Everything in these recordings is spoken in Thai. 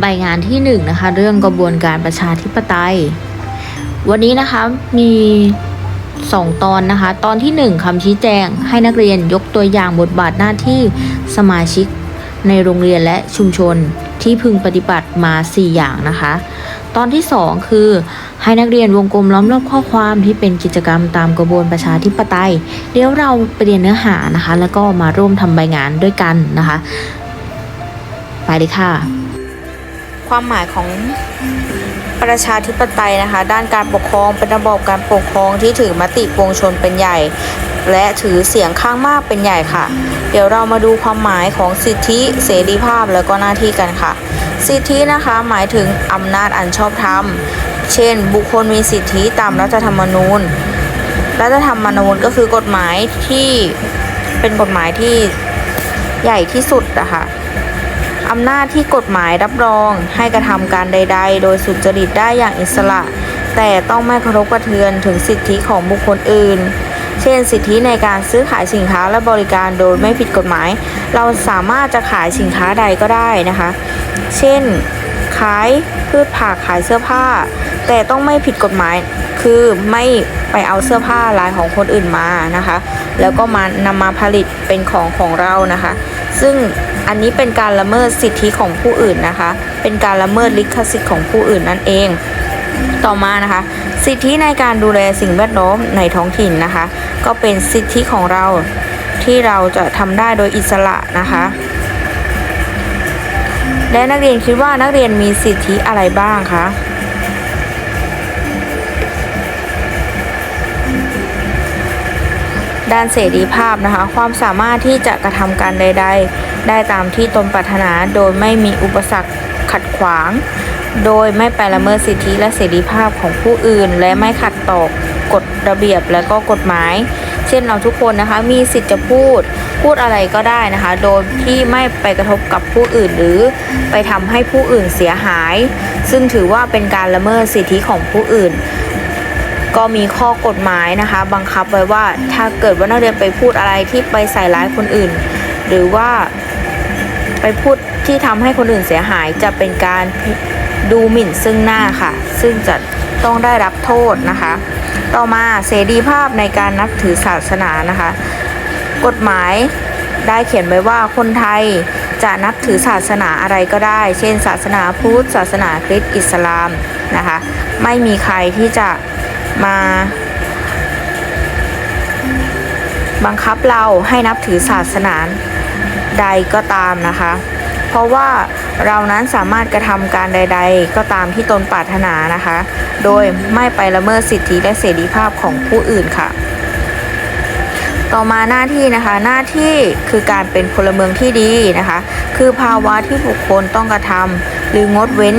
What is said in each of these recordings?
ใบงานที่1นงนะคะเรื่องกระบวนการประชาธิปไตย วันนี้นะคะมี2ตอนนะคะ ตอนที่ 1คำชี้แจงให้นักเรียนยกตัวอย่างบทบาทหน้าที่สมาชิกในโรงเรียนและชุมชนที่พึงปฏิบัติมา 4 อย่างนะคะ ตอนที่ 2 คือให้นักเรียนวงกลมล้อมรอบข้อความที่เป็นกิจกรรมตามกระบวนประชาธิปไตย เดี๋ยวเราไปเรียนเนื้อหานะคะ แล้วก็มาร่วมทำใบงานด้วยกันนะคะ ไปเลยค่ะ ความหมายของประชาธิปไตยนะคะ ด้านการปกครองเป็นระบบการปกครองที่ถือมติปวงชนเป็นใหญ่ และถือเสียงข้างมากเป็นใหญ่ค่ะ เดี๋ยวเรามาดูความหมายของสิทธิเสรีภาพแล้วก็หน้าที่กันค่ะ สิทธินะคะหมายถึงอำนาจอันชอบธรรม เช่น บุคคลมีสิทธิตามรัฐธรรมนูญรัฐธรรมนูญก็คือกฎหมายที่เป็นกฎหมายที่ใหญ่ที่สุดนะคะ อำนาจที่กฎหมายรับรอง ให้กระทำการใด ๆ โดยสุจริตได้อย่างอิสระ แต่ต้องไม่กระทบกระเทือนถึงสิทธิของบุคคลอื่น เช่น สิทธิในการซื้อขายสินค้าและบริการโดยไม่ผิดกฎหมาย เราสามารถจะขายสินค้าใดก็ได้นะคะ เช่น ขายพืชผักขายเสื้อผ้า แต่ต้องไม่ผิดกฎหมายคือไม่ไปเอาเสื้อผ้าลายของคนอื่นมานะคะ แล้วก็มานำมาผลิตเป็นของของเรานะคะ ซึ่งอันนี้เป็นการละเมิดสิทธิของผู้อื่นนะคะ เป็นการละเมิดลิขสิทธิ์ของผู้อื่นนั่นเอง ต่อมานะคะ สิทธิในการดูแลสิ่งแวดล้อมในท้องถิ่นนะคะ ก็เป็นสิทธิของเราที่เราจะทำได้โดยอิสระนะคะ และนักเรียนคิดว่านักเรียนมีสิทธิอะไรบ้างคะ ด้านเสรีภาพนะคะ ความสามารถที่จะกระทำการใด ๆ ได้ตามที่ตนปรารถนาโดยไม่มีอุปสรรคขัดขวาง โดยไม่ไปละเมิดสิทธิและเสรีภาพของผู้อื่น และไม่ขัดต่อกฎระเบียบและก็กฎหมาย เช่นเราทุกคนนะคะมีสิทธิ์จะพูดพูดอะไรก็ได้นะคะ โดยที่ไม่ไปกระทบกับผู้อื่นหรือไปทำให้ผู้อื่นเสียหาย ซึ่งถือว่าเป็นการละเมิดสิทธิของผู้อื่น ก็มีข้อกฎหมายนะคะ บังคับไว้ว่าถ้าเกิดว่านักเรียนไปพูดอะไรที่ไปใส่ร้ายคนอื่น หรือว่าไปพูดที่ทำให้คนอื่นเสียหายจะเป็นการดูหมิ่นซึ่งหน้าค่ะ ซึ่งจะต้องได้รับโทษนะคะ ต่อมาเสรีภาพในการนับถือศาสนานะคะ กฎหมายได้เขียนไว้ว่าคนไทยจะนับถือศาสนาอะไรก็ได้ เช่น ศาสนาพุทธ ศาสนาคริสต์ อิสลามนะคะ ไม่มีใครที่จะ มาบังคับเราให้นับถือศาสนาใดก็ตามนะคะ เพราะว่าเรานั้นสามารถกระทำการใด ๆ ก็ตามที่ตนปรารถนานะคะ โดยไม่ไปละเมิดสิทธิและเสรีภาพของผู้อื่นค่ะ ต่อมาหน้าที่นะคะ หน้าที่คือการเป็นพลเมืองที่ดีนะคะ คือภาวะที่บุคคลต้องกระทำหรืองดเว้น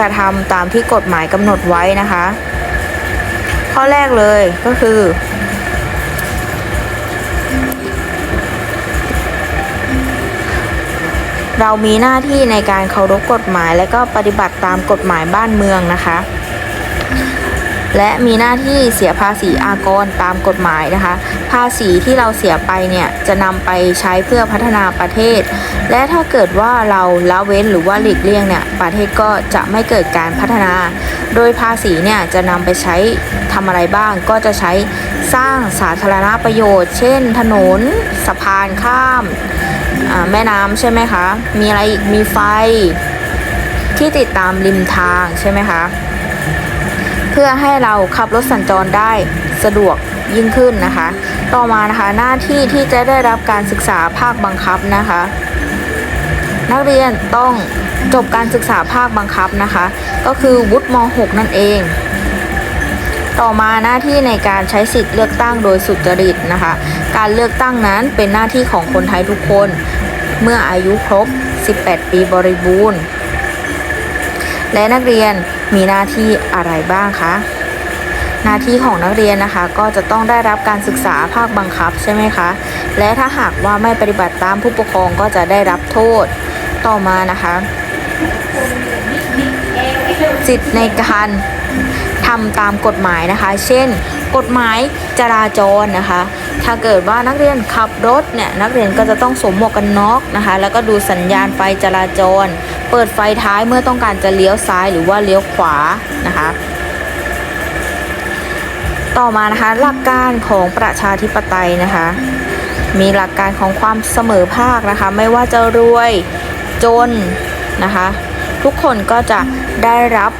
กระทำตามที่กฎหมายกำหนดไว้นะคะ ข้อแรกเลยก็คือ เรามีหน้าที่ในการเคารพกฎหมาย และก็ปฏิบัติตามกฎหมายบ้านเมืองนะคะ และมีหน้าที่เสียภาษีอากรตามกฎหมายนะคะ ภาษีที่เราเสียไปเนี่ยจะนำไปใช้เพื่อพัฒนาประเทศ และถ้าเกิดว่าเราละเว้นหรือว่าหลีกเลี่ยงเนี่ยประเทศก็จะไม่เกิดการพัฒนา โดยภาษีเนี่ยจะนำไปใช้ทำอะไรบ้าง ก็จะใช้สร้างสาธารณประโยชน์ เช่น ถนนสะพานข้ามแม่น้ำใช่ไหมคะ มีอะไรอีกมีไฟที่ติดตามริมทางใช่ไหมคะ เพื่อให้เราขับรถสัญจรได้สะดวกยิ่งขึ้นนะคะ ต่อมานะคะหน้าที่ที่จะได้รับการศึกษาภาคบังคับนะคะ นักเรียนต้องจบการศึกษาภาคบังคับนะคะ ก็คือวุฒิม .6 นั่นเอง ต่อมาหน้าที่ในการใช้สิทธิ์เลือกตั้งโดยสุจริตนะคะ การเลือกตั้งนั้นเป็นหน้าที่ของคนไทยทุกคน เมื่ออายุครบ 18 ปีบริบูรณ์ และนักเรียนมีหน้าที่อะไรบ้างคะหน้าที่ของนักเรียนนะคะ ก็จะต้องได้รับการศึกษาภาคบังคับใช่ไหมคะ และถ้าหากว่าไม่ปฏิบัติตามผู้ปกครองก็จะได้รับโทษต่อมานะคะสิทธิ์ในการทำตามกฎหมายนะคะ เช่น กฎหมายจราจรนะคะ ถ้าเกิดว่านักเรียนขับรถเนี่ยนักเรียนก็จะต้องสวมหมวกกันน็อกนะคะ แล้วก็ดูสัญญาณไฟจราจร เปิดไฟท้ายเมื่อต้องการจะเลี้ยวซ้ายหรือว่าเลี้ยวขวานะคะ ต่อมานะคะหลักการของประชาธิปไตยนะคะ มีหลักการของความเสมอภาคนะคะ ไม่ว่าจะรวยจนนะคะ ทุกคนก็จะได้รับ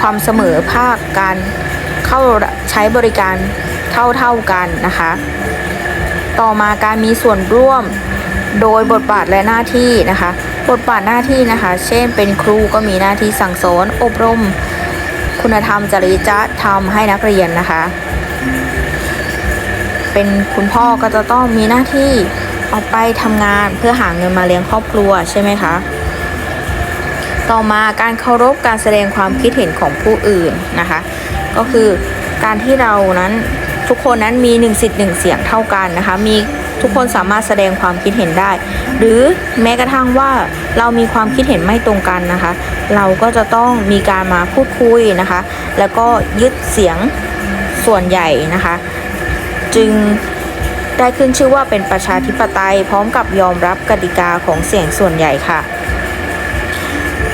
ความเสมอภาคการเข้าใช้บริการเท่าเท่าๆกันนะคะ ต่อมาการมีส่วนร่วมโดยบทบาทและหน้าที่นะคะ บทบาทหน้าที่นะคะ เช่น เป็นครูก็มีหน้าที่สั่งสอน อบรม คุณธรรมจริยธรรมให้นักเรียนนะคะ เป็นคุณพ่อก็จะต้องมีหน้าที่ออกไปทำงานเพื่อหาเงินมาเลี้ยงครอบครัวใช่ไหมคะ ต่อมาการเคารพการแสดงความคิดเห็นของผู้อื่นนะคะ ก็คือการที่เรานั้นทุกคนนั้นมีหนึ่งสิทธิ์หนึ่งเสียงเท่ากันนะคะ มี ทุกคนสามารถแสดงความคิดเห็นได้ หรือแม้กระทั่งว่าเรามีความคิดเห็นไม่ตรงกันนะคะ เราก็จะต้องมีการมาพูดคุยนะคะ แล้วก็ยึดเสียงส่วนใหญ่นะคะ จึงได้ขึ้นชื่อว่าเป็นประชาธิปไตย พร้อมกับยอมรับกติกาของเสียงส่วนใหญ่ค่ะ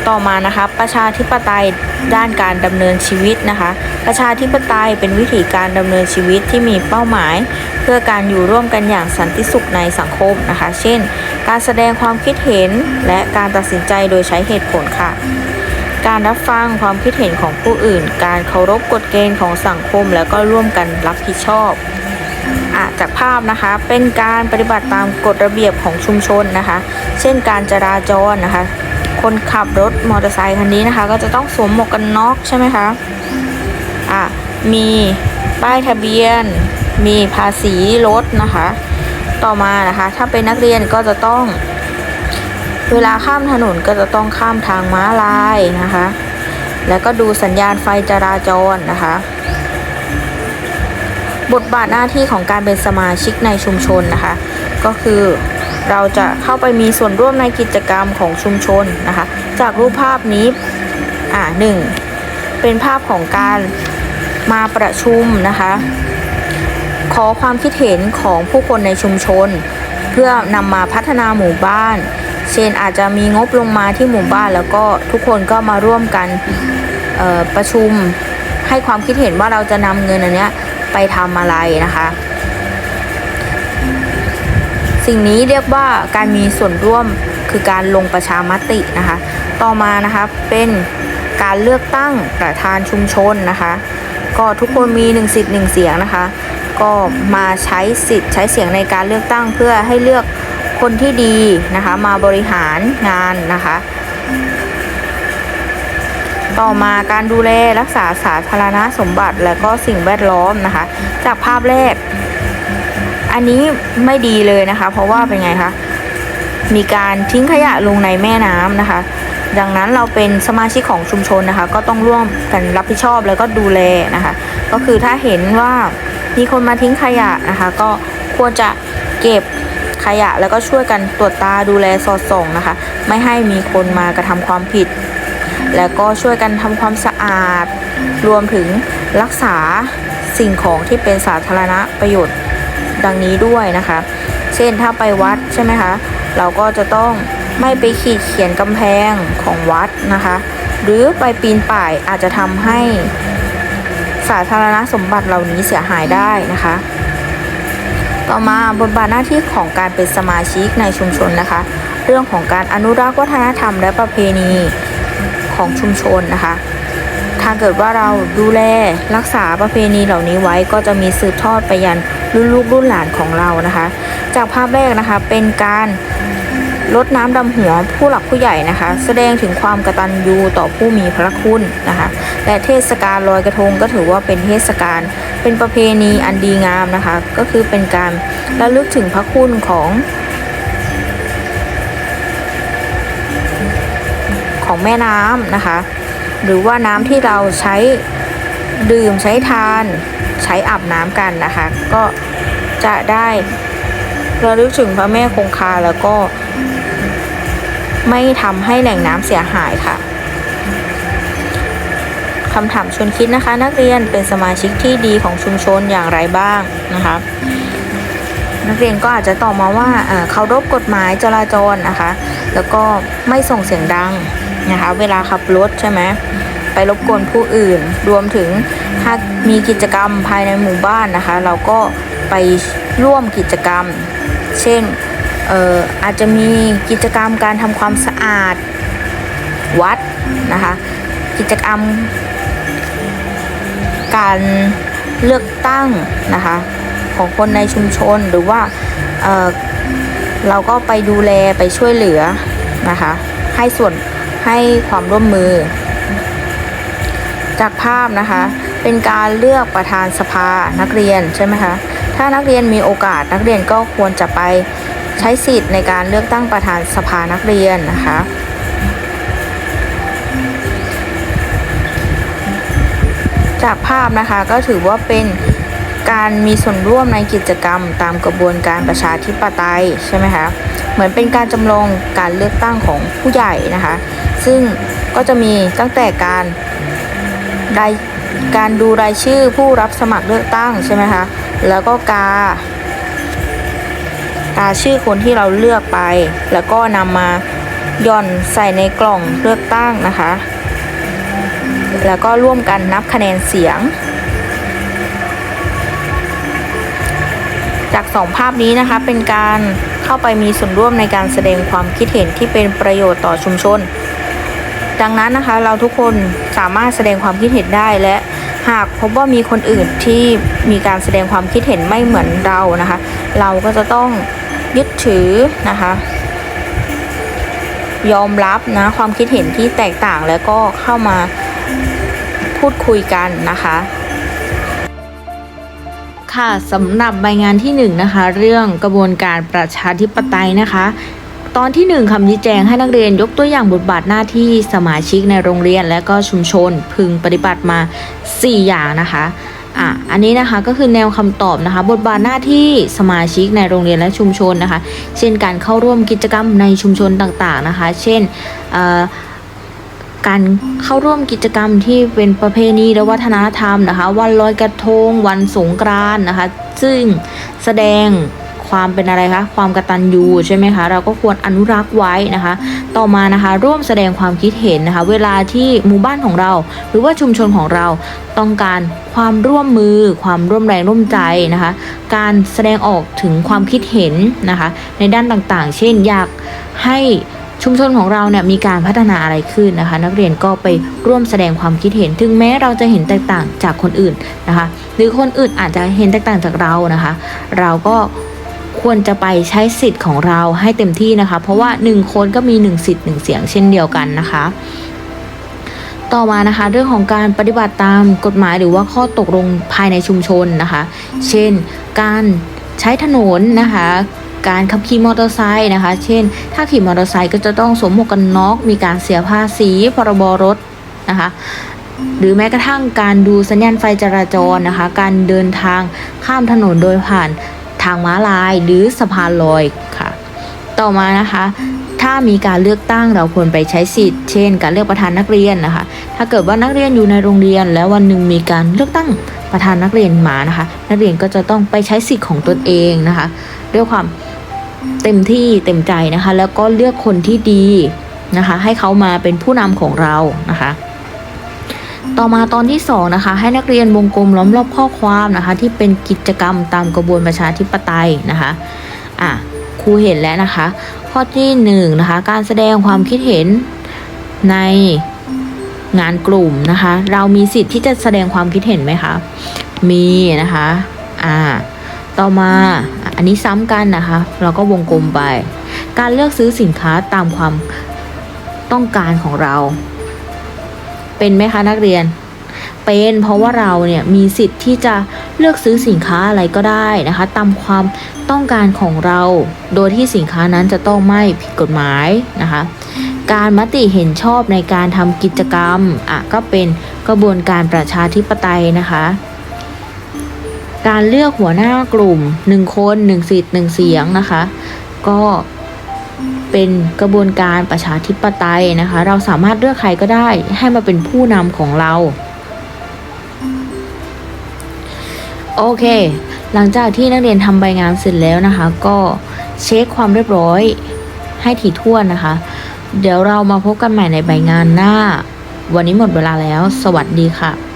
ต่อมานะคะ ประชาธิปไตยด้านการดำเนินชีวิตนะคะ ประชาธิปไตยเป็นวิธีการดำเนินชีวิตที่มีเป้าหมาย เพื่อการอยู่ร่วมกันอย่างสันติสุขในสังคมนะคะ เช่น การแสดงความคิดเห็นและการตัดสินใจโดยใช้เหตุผลค่ะ การรับฟังความคิดเห็นของผู้อื่น การเคารพกฎเกณฑ์ของสังคม แล้วก็ร่วมกันรับผิดชอบอะจากภาพนะคะเป็นการปฏิบัติตามกฎระเบียบของชุมชนนะคะ เช่นการจราจรนะคะ คนขับรถมอเตอร์ไซคันนี้นะคะ ก็จะต้องสวมหมวกกันน็อกใช่ไหมคะอะมีป้ายทะเบียน มีภาษีรถนะคะ ต่อมานะคะ ถ้าเป็นนักเรียนก็จะต้อง เวลาข้ามถนนก็จะต้องข้ามทางม้าลายนะคะ แล้วก็ดูสัญญาณไฟจราจรนะคะบทบาทหน้าที่ของการเป็นสมาชิกในชุมชนนะคะ ก็คือ เราจะเข้าไปมีส่วนร่วมในกิจกรรมของชุมชนนะคะ จากรูปภาพนี้อ่าหนึ่งเป็นภาพของการมาประชุมนะคะ ขอความคิดเห็นของผู้คนในชุมชน เพื่อนำมาพัฒนาหมู่บ้าน เช่นอาจจะมีงบลงมาที่หมู่บ้าน แล้วก็ทุกคนก็มาร่วมกันประชุมให้ความคิดเห็นว่าเราจะนำเงินอันเนี้ยไปทำอะไรนะคะ สิ่งนี้เรียกว่าการมีส่วนร่วมคือการลงประชามตินะคะ ต่อมานะคะเป็นการเลือกตั้งประธานชุมชนนะคะ ก็ทุกคนมีหนึ่งสิทธิ์หนึ่งเสียงนะคะ ก็มาใช้สิทธิ์ใช้เสียงในการเลือกตั้งเพื่อให้เลือกคนที่ดีนะคะมาบริหารงานนะคะ ต่อมาการดูแลรักษาสาธารณสมบัติและก็สิ่งแวดล้อมนะคะ จากภาพแรก อันนี้ไม่ดีเลยนะคะ เพราะว่าเป็นไงคะมีการทิ้งขยะลงในแม่น้ำนะคะ ดังนั้นเราเป็นสมาชิกของชุมชนนะคะ ก็ต้องร่วมกันรับผิดชอบแล้วก็ดูแลนะคะ ก็คือถ้าเห็นว่ามีคนมาทิ้งขยะนะคะ ก็ควรจะเก็บขยะแล้วก็ช่วยกันตรวจตาดูแลสอดส่องนะคะ ไม่ให้มีคนมากระทำความผิด แล้วก็ช่วยกันทำความสะอาด รวมถึงรักษาสิ่งของที่เป็นสาธารณประโยชน์ ดังนี้ด้วยนะคะ เช่นถ้าไปวัดใช่ไหมคะ เราก็จะต้องไม่ไปขีดเขียนกำแพงของวัดนะคะ หรือไปปีนป่ายอาจจะทำให้สาธารณสมบัติเหล่านี้เสียหายได้นะคะ ต่อมาบทบาทหน้าที่ของการเป็นสมาชิกในชุมชนนะคะ เรื่องของการอนุรักษ์วัฒนธรรมและประเพณีของชุมชนนะคะ ถ้าเกิดว่าเราดูแลรักษาประเพณีเหล่านี้ไว้ก็จะมีสืบทอดไปยัน รุ่นลูกรุ่นหลานของเรานะคะ จากภาพแรกนะคะเป็นการลดน้ำดำหัวผู้หลักผู้ใหญ่นะคะ แสดงถึงความกตัญญูต่อผู้มีพระคุณนะคะ และเทศกาลลอยกระทงก็ถือว่าเป็นเทศกาลเป็นประเพณีอันดีงามนะคะ ก็คือเป็นการระลึกถึงพระคุณของของแม่น้ำนะคะ หรือว่าน้ำที่เราใช้ดื่มใช้ทาน ช้อาบน้ำกันนะคะ ก็จะได้ระลึกถึงพระแม่คงคาแล้วก็ ไม่ทำให้แหล่งน้ำเสียหายค่ะคำถามชวนคิดนะคะ นักเรียนเป็นสมาชิกที่ดีของชุมชนอย่างไรบ้างนะคะนักเรียนก็อาจจะตอบมาว่าเอ่อเคารพกฎหมายจราจรนะคะ แล้วก็ไม่ส่งเสียงดังนะคะ เวลาขับรถใช่ไหม ไปรบกวนผู้อื่น รวมถึงถ้ามีกิจกรรมภายในหมู่บ้านนะคะ เราก็ไปร่วมกิจกรรม เช่นเอ่ออาจจะมีกิจกรรมการทำความสะอาดวัดนะคะ กิจกรรม การเลือกตั้งนะคะของคนในชุมชนหรือว่าเเราก็ไปดูแลไปช่วยเหลือนะคะ ให้ส่วนให้ความร่วมมือ จากภาพนะคะ เป็นการเลือกประธานสภานักเรียนใช่ไหมคะถ้านักเรียนมีโอกาสนักเรียนก็ควรจะไปใช้สิทธิ์ในการเลือกตั้งประธานสภานักเรียนนะคะจากภาพนะคะก็ถือว่าเป็นการมีส่วนร่วมในกิจกรรมตามกระบวนการประชาธิปไตยใช่ไหมคะเหมือนเป็นการจำลองการเลือกตั้งของผู้ใหญ่นะคะ ซึ่งก็จะมีตั้งแต่การ รายการดูรายชื่อผู้รับสมัครเลือกตั้งใช่ไหมคะแล้วก็กา กาชื่อคนที่เราเลือกไป แล้วก็นำมาหย่อนใส่ในกล่องเลือกตั้งนะคะ แล้วก็ร่วมกันนับคะแนนเสียง จากสองภาพนี้นะคะเป็นการเข้าไปมีส่วนร่วมในการแสดงความคิดเห็นที่เป็นประโยชน์ต่อชุมชน ดังนั้นนะคะเราทุกคนสามารถแสดงความคิดเห็นได้และหากพบว่ามีคนอื่นที่มีการแสดงความคิดเห็นไม่เหมือนเรานะคะ เราก็จะต้องยึดถือนะคะ ยอมรับนะความคิดเห็นที่แตกต่างแล้วก็เข้ามาพูดคุยกันนะคะค่ะสำหรับใบงานที่หนึ่งนะคะ เรื่องกระบวนการประชาธิปไตยนะคะ ตอนที่หนึ่งคำชี้แจงให้นักเรียนยกตัวอย่างบทบาทหน้าที่สมาชิกในโรงเรียนและก็ชุมชนพึงปฏิบัติมา 4 อย่างนะคะอะอันนี้นะคะก็คือแนวคำตอบนะคะ บทบาทหน้าที่สมาชิกในโรงเรียนและชุมชนนะคะ เช่นการเข้าร่วมกิจกรรมในชุมชนต่างๆนะคะ เช่นการเข้าร่วมกิจกรรมที่เป็นประเพณีและวัฒนธรรมนะคะ วันลอยกระทง วันสงกรานต์นะคะ ซึ่งแสดง ความเป็นอะไรคะความกระตัญญูใช่ไหมคะเราก็ควรอนุรักษ์ไว้นะคะ ต่อมานะคะร่วมแสดงความคิดเห็นนะคะ เวลาที่หมู่บ้านของเรา หรือว่าชุมชนของเราต้องการความร่วมมือ ความร่วมแรงร่วมใจนะคะ การแสดงออกถึงความคิดเห็นนะคะ ในด้านต่างๆ เช่นอยากให้ชุมชนของเราเนี่ยมีการพัฒนาอะไรขึ้นนะคะ นักเรียนก็ไปร่วมแสดงความคิดเห็น ถึงแม้เราจะเห็นแตกต่างจากคนอื่นนะคะ หรือคนอื่นอาจจะเห็นแตกต่างจากเรานะคะ เราก็ ควรจะไปใช้สิทธิ์ของเราให้เต็มที่นะคะ เพราะว่า 1 คนก็มี 1 สิทธิ์ 1 เสียงเช่นเดียวกันนะคะ ต่อมานะคะ เรื่องของการปฏิบัติตามกฎหมายหรือว่าข้อตกลงภายในชุมชนนะคะ เช่น การใช้ถนนนะคะการขับขี่มอเตอร์ไซค์นะคะ เช่น ถ้าขี่มอเตอร์ไซค์ก็จะต้องสวมหมวกกันน็อก มีการเสียภาษีพรบรถนะคะ หรือแม้กระทั่งการดูสัญญาณไฟจราจรนะคะ การเดินทางข้ามถนนโดยผ่าน ทางม้าลายหรือสะพานลอยค่ะ ต่อมานะคะ ถ้ามีการเลือกตั้งเราควรไปใช้สิทธิ์ เช่น การเลือกประธานนักเรียนนะคะ ถ้าเกิดว่านักเรียนอยู่ในโรงเรียน แล้ววันหนึ่งมีการเลือกตั้งประธานนักเรียนมานะคะ นักเรียนก็จะต้องไปใช้สิทธิ์ของตนเองนะคะ ด้วยความเต็มที่เต็มใจนะคะ แล้วก็เลือกคนที่ดีนะคะ ให้เขามาเป็นผู้นำของเรานะคะ ต่อมาตอนที่สองนะคะให้นักเรียนวงกลมล้อมรอบข้อความนะคะ ที่เป็นกิจกรรมตามกระบวนประชาธิปไตยนะคะอะครูเห็นแล้วนะคะ ข้อที่หนึ่งนะคะการแสดงความคิดเห็นในงานกลุ่มนะคะ เรามีสิทธิ์ที่จะแสดงความคิดเห็นไหมคะมีนะคะอ่าต่อมาอันนี้ซ้ำกันนะคะ เราก็วงกลมไป การเลือกซื้อสินค้าตามความต้องการของเรา เป็นไหมคะนักเรียน เป็นเพราะว่าเราเนี่ยมีสิทธิ์ที่จะเลือกซื้อสินค้าอะไรก็ได้นะคะ ตามความต้องการของเรา โดยที่สินค้านั้นจะต้องไม่ผิดกฎหมายนะคะ การมติเห็นชอบในการทำกิจกรรมอะก็เป็นกระบวนการประชาธิปไตยนะคะการเลือกหัวหน้ากลุ่มหนึ่งคนหนึ่งสิทธิ์หนึ่งเสียงนะคะ ก็ เป็นกระบวนการประชาธิปไตยนะคะ เราสามารถเลือกใครก็ได้ให้มาเป็นผู้นำของเรา โอเค หลังจากที่นักเรียนทำใบงานเสร็จแล้วนะคะ ก็เช็คความเรียบร้อยให้ถี่ถ้วนนะคะ เดี๋ยวเรามาพบกันใหม่ในใบงานหน้า วันนี้หมดเวลาแล้ว สวัสดีค่ะ